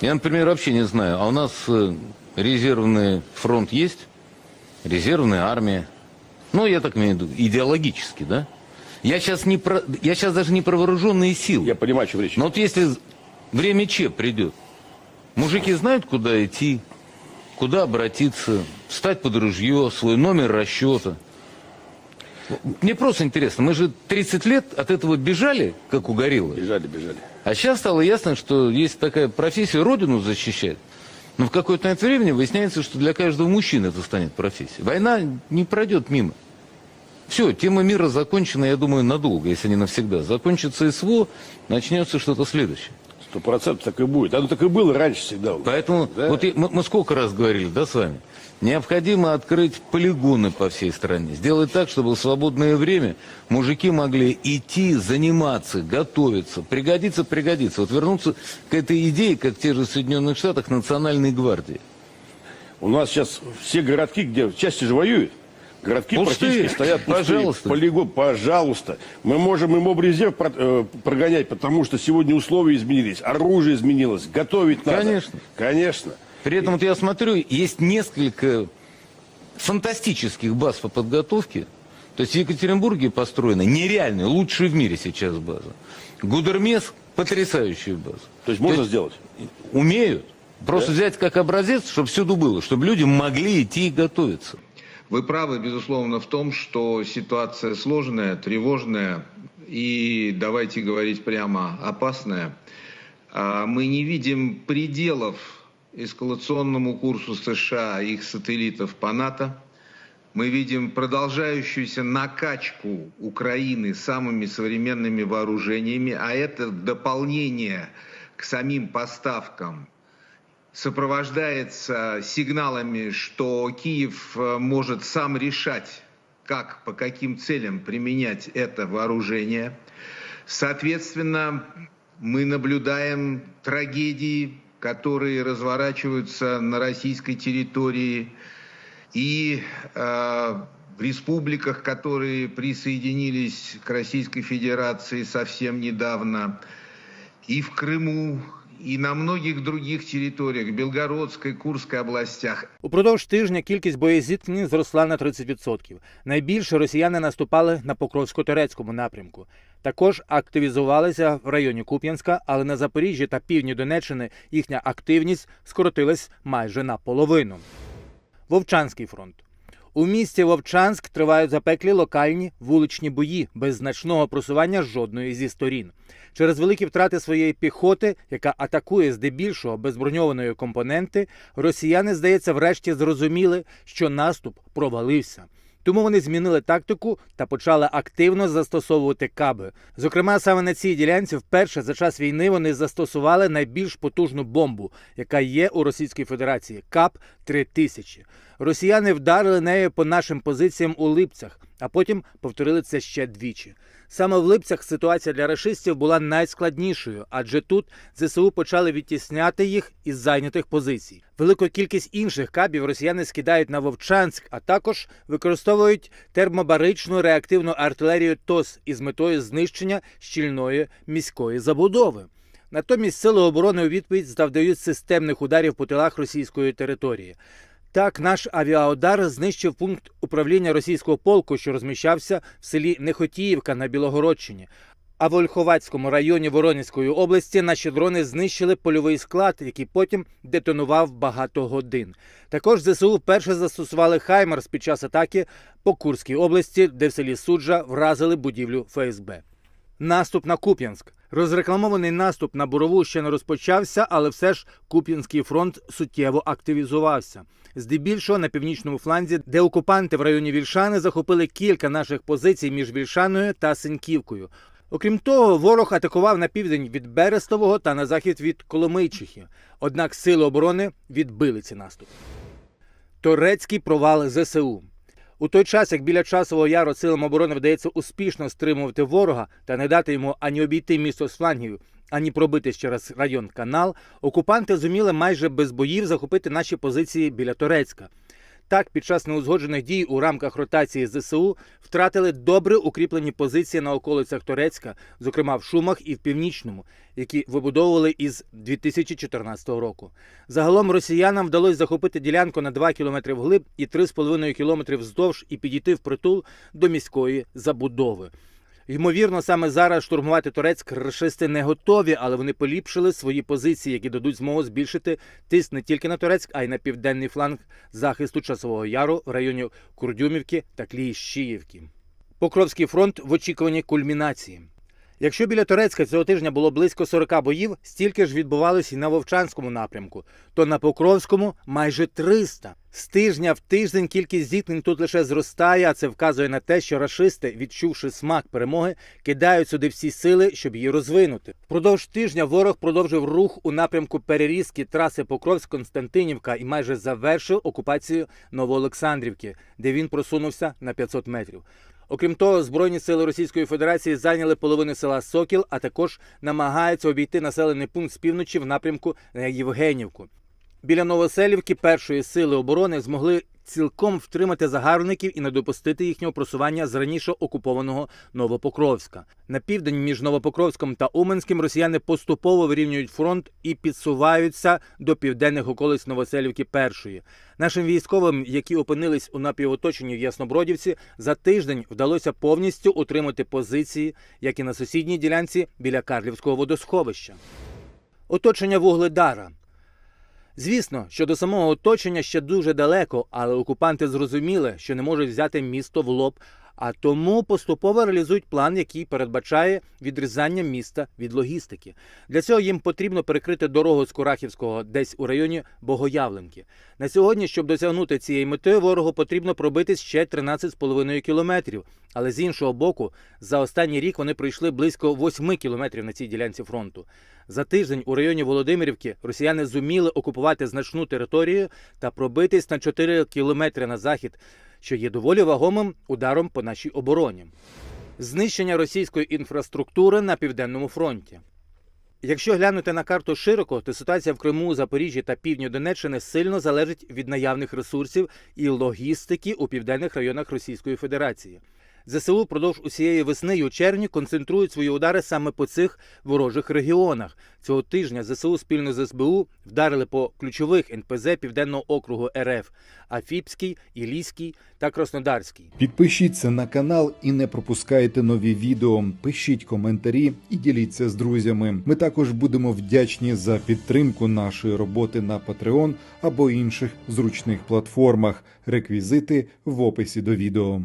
Я, например, вообще не знаю, а у нас э, резервный фронт есть? Резервная армия? Ну, я так имею в виду, идеологически, да? Я сейчас, не про, я сейчас даже не про вооруженные силы. Я понимаю, о чем речь. Но вот если время Че придет, мужики знают, куда идти, куда обратиться, встать под ружье, свой номер расчета. Мне просто интересно, мы же 30 лет от этого бежали, как угорело. Бежали, бежали. А сейчас стало ясно, что есть такая профессия родину защищать. Но в какое-то время выясняется, что для каждого мужчины это станет профессией. Война не пройдет мимо. Все, тема мира закончена, я думаю, надолго, если не навсегда. Закончится СВО, начнется что-то следующее. Сто процентов так и будет. Оно так и было раньше всегда. Поэтому Да. вот и- мы, мы сколько раз говорили, да, с вами? Необходимо открыть полигоны по всей стране. Сделать так, чтобы в свободное время мужики могли идти, заниматься, готовиться. Пригодится, пригодится. Вот вернуться к этой идее, как в тех же Соединенных Штатах, национальной гвардии. У нас сейчас все городки, где части же воюют, городки Пустые. практически стоят пустые. Пожалуйста. Полигон, пожалуйста. Мы можем и моб-резерв про- э, прогонять, потому что сегодня условия изменились, оружие изменилось, готовить надо. Конечно. Конечно. При этом вот я смотрю, есть несколько фантастических баз по подготовке. То есть в Екатеринбурге построена нереальная, лучшая в мире сейчас база. Гудермес – потрясающая база. То есть можно сделать? Умеют. Просто взять как образец, чтобы всюду было, чтобы люди могли идти и готовиться. Вы правы, безусловно, в том, что ситуация сложная, тревожная и, давайте говорить прямо, опасная. А Мы не видим пределов эскалационному курсу США и их сателлитов по НАТО. Мы видим продолжающуюся накачку Украины самыми современными вооружениями, а это дополнение к самим поставкам сопровождается сигналами, что Киев э, может сам решать, как, по каким целям применять это вооружение. Соответственно, мы наблюдаем трагедии, которые разворачиваются на российской территории и э, в республиках, которые присоединились к Российской Федерации совсем недавно, и в Крыму, и на многих других территориях, Белгородской, Курской областях. Упродовж тижня кількість боєзіткнень зросла на 30%. Найбільше росіяни наступали на Покровсько-Турецькому напрямку. Також активізувалися в районі Куп'янська, але на Запоріжжі та півдні Донеччини їхня активність скоротилась майже наполовину. Вовчанський фронт. У місті Вовчанськ тривають запеклі локальні вуличні бої без значного просування жодної зі сторін. Через великі втрати своєї піхоти, яка атакує здебільшого безброньованої компоненти, росіяни, здається, врешті зрозуміли, що наступ провалився. Тому вони змінили тактику та почали активно застосовувати каби. Зокрема, саме на цій ділянці вперше за час війни вони застосували найбільш потужну бомбу, яка є у Російській Федерації КАП 3000 Росіяни вдарили нею по нашим позиціям у Липцях, а потім повторили це ще двічі. Саме в Липцях ситуація для рашистів була найскладнішою, адже тут ЗСУ почали відтісняти їх із зайнятих позицій. Велику кількість інших кабів росіяни скидають на Вовчанськ, а також використовують термобаричну реактивну артилерію ТОС із метою знищення щільної міської забудови. Натомість сили оборони у відповідь завдають системних ударів по тилах російської території. Так, наш авіаудар знищив пункт управління російського полку, що розміщався в селі Нехотіївка на Білогородщині. А в Ольховацькому районі Воронезької області наші дрони знищили польовий склад, який потім детонував багато годин. Також ЗСУ вперше застосували Хаймерс під час атаки по Курській області, де в селі Суджа вразили будівлю ФСБ. Наступ на Куп'янськ. Розрекламований наступ на Бурову ще не розпочався, але все ж Куп'янський фронт суттєво активізувався. Здебільшого на північному фланзі, де окупанти в районі Вільшани захопили кілька наших позицій між Вільшаною та Синьківкою. Окрім того, ворог атакував на південь від Берестового та на захід від Коломийчихи. Однак сили оборони відбили ці наступи. Торецький провал ЗСУ. У той час, як біля часового яру силам оборони вдається успішно стримувати ворога та не дати йому ані обійти місто з флангів, ані пробитись через район канал, окупанти зуміли майже без боїв захопити наші позиції біля Торецька. Так, під час неузгоджених дій у рамках ротації ЗСУ втратили добре укріплені позиції на околицях Торецька, зокрема в Шумах і в Північному, які вибудовували із 2014 року. Загалом росіянам вдалося захопити ділянку на 2 км вглиб і 3,5 км вздовж і підійти впритул до міської забудови. Ймовірно, саме зараз штурмувати Турецьк рашисти не готові, але вони поліпшили свої позиції, які дадуть змогу збільшити тиск не тільки на Турецьк, а й на південний фланг захисту Часового Яру в районі Курдюмівки та Кліщіївки. Покровський фронт в очікуванні кульмінації. Якщо біля Турецька цього тижня було близько 40 боїв, стільки ж відбувалось і на Вовчанському напрямку, то на Покровському майже 300. З тижня в тиждень кількість зіткнень тут лише зростає, а це вказує на те, що рашисти, відчувши смак перемоги, кидають сюди всі сили, щоб її розвинути. Впродовж тижня ворог продовжив рух у напрямку перерізки траси Покровськ-Константинівка і майже завершив окупацію Новоолександрівки, де він просунувся на 500 метрів. Окрім того, Збройні сили Російської Федерації зайняли половину села Сокіл, а також намагаються обійти населений пункт з півночі в напрямку на Євгенівку. Біля Новоселівки першої сили оборони змогли цілком втримати загарбників і не допустити їхнього просування з раніше окупованого Новопокровська. На південь між Новопокровськом та Уменським росіяни поступово вирівнюють фронт і підсуваються до південних околиць Новоселівки першої. Нашим військовим, які опинились у напівоточенні в Яснобродівці, за тиждень вдалося повністю утримати позиції, як і на сусідній ділянці біля Карлівського водосховища. Оточення Вугледара. Звісно, що до самого оточення ще дуже далеко, але окупанти зрозуміли, що не можуть взяти місто в лоб, а тому поступово реалізують план, який передбачає відрізання міста від логістики. Для цього їм потрібно перекрити дорогу з Курахівського десь у районі Богоявленки. На сьогодні, щоб досягнути цієї мети, ворогу потрібно пробитись ще 13,5 кілометрів. Але з іншого боку, за останній рік вони пройшли близько 8 кілометрів на цій ділянці фронту. За тиждень у районі Володимирівки росіяни зуміли окупувати значну територію та пробитись на 4 кілометри на захід, що є доволі вагомим ударом по нашій обороні. Знищення російської інфраструктури на південному фронті. Якщо глянути на карту широко, то ситуація в Криму, Запоріжжі та півдні Донеччини сильно залежить від наявних ресурсів і логістики у південних районах Російської Федерації. ЗСУ впродовж усієї весни і у червні концентрують свої удари саме по цих ворожих регіонах. Цього тижня ЗСУ спільно з СБУ вдарили по ключових НПЗ Південного округу РФ Афіпський, Ілійський та Краснодарський. Підпишіться на канал і не пропускайте нові відео. Пишіть коментарі і діліться з друзями. Ми також будемо вдячні за підтримку нашої роботи на Patreon або інших зручних платформах. Реквізити в описі до відео.